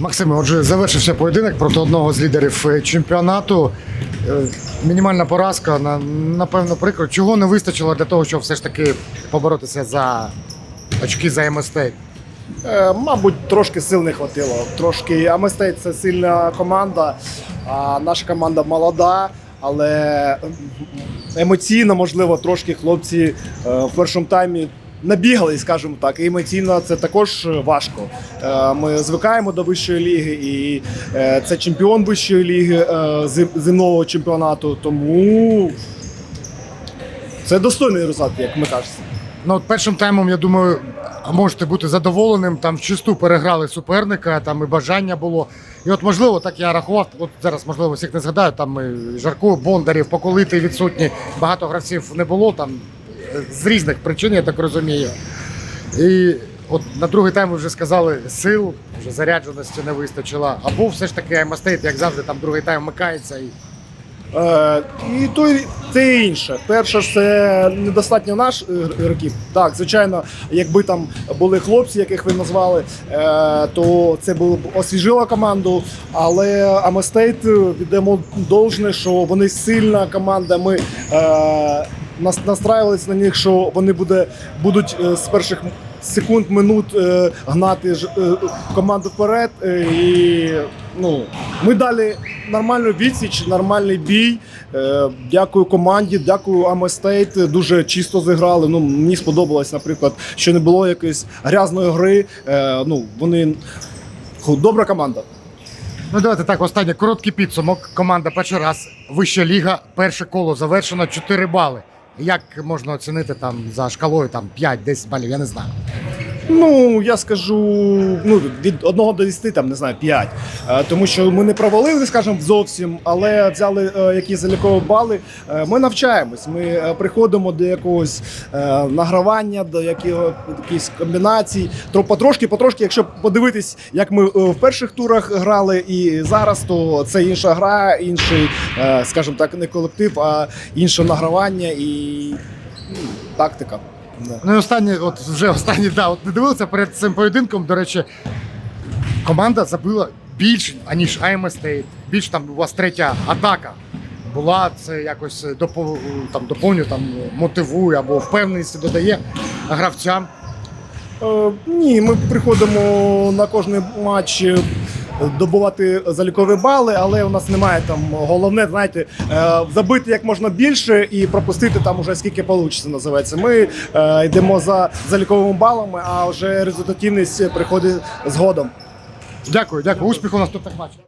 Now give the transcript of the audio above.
Максиме, отже, завершився поєдинок проти одного з лідерів е, чемпіонату. Е, Мінімальна поразка, напевно, прикро. Чого не вистачило для того, щоб все ж таки поборотися за очки за МСТ? Е, Мабуть, трошки сил не хватило. Трошки Аместейт це сильна команда, а наша команда молода, але емоційно, можливо, трошки хлопці в першому таймі набігали, скажімо так. І емоційно це також важко. Е, Ми звикаємо до вищої ліги, і е, це чемпіон вищої ліги е, земного чемпіонату. Тому це достойний результат, як ми кажемо. Ну, от першим таймом, я думаю, можете бути задоволеним. Там чисту переграли суперника, там і бажання було. І от, можливо, так я рахував, от зараз, можливо, всіх не згадаю, там і Жарко, Бондарів, Поколитий відсутні. Багато гравців не було там е, з різних причин, я так розумію. І от на другий тайм ви вже сказали, сил, вже зарядженості не вистачило. Або все ж таки Аймастейт, як завжди, там другий тайм вмикається і. Е, і то і те інше. Перше, це недостатньо наш е, років. Так, звичайно, якби там були хлопці, яких ви назвали, е, то це було б освіжило команду. Але Аместейт віддамо должне, що вони сильна команда. Ми е, настраювалися на них, що вони буде, будуть е, з перших секунд, минут е, гнати е, команду вперед. І ну, ми далі нормальну відсіч, нормальний бій. Дякую команді, дякую Аместейт. Дуже чисто зіграли. Ну, мені сподобалось, наприклад, що не було якоїсь грязної гри. Ну, вони добра команда. Ну, давайте так, останнє короткий підсумок. Команда перший раз, вища ліга, перше коло завершено 4 бали. Як можна оцінити там за шкалою там 5-10 балів, я не знаю. Ну, я скажу ну, від 1 до 10, там, не знаю, 5. Е, Тому що ми не провалили, скажімо, зовсім, але взяли е, якісь залікові бали. Е, Ми навчаємось, ми приходимо до якогось награвання, до якихось комбінацій. Тро- Потрошки, потрошки, якщо подивитись, як ми в перших турах грали і зараз, то це інша гра, інший, скажімо так, не колектив, а інше награвання і ну, тактика. Ну і останнє, от вже останнє, да, от не дивилися перед цим поєдинком. До речі, команда забила більше, аніж АМ State. Більш там у вас третя атака була. Це якось допо, там, доповнює, там, мотивує або впевненість додає гравцям. Е, ні, ми приходимо на кожний матч е, добувати залікові бали, але у нас немає там головне, знаєте, е, забити як можна більше і пропустити там уже скільки вийде, називається. Ми е, йдемо за заліковими балами, а вже результативність приходить згодом. Дякую, дякую. Успіху наступних матчах.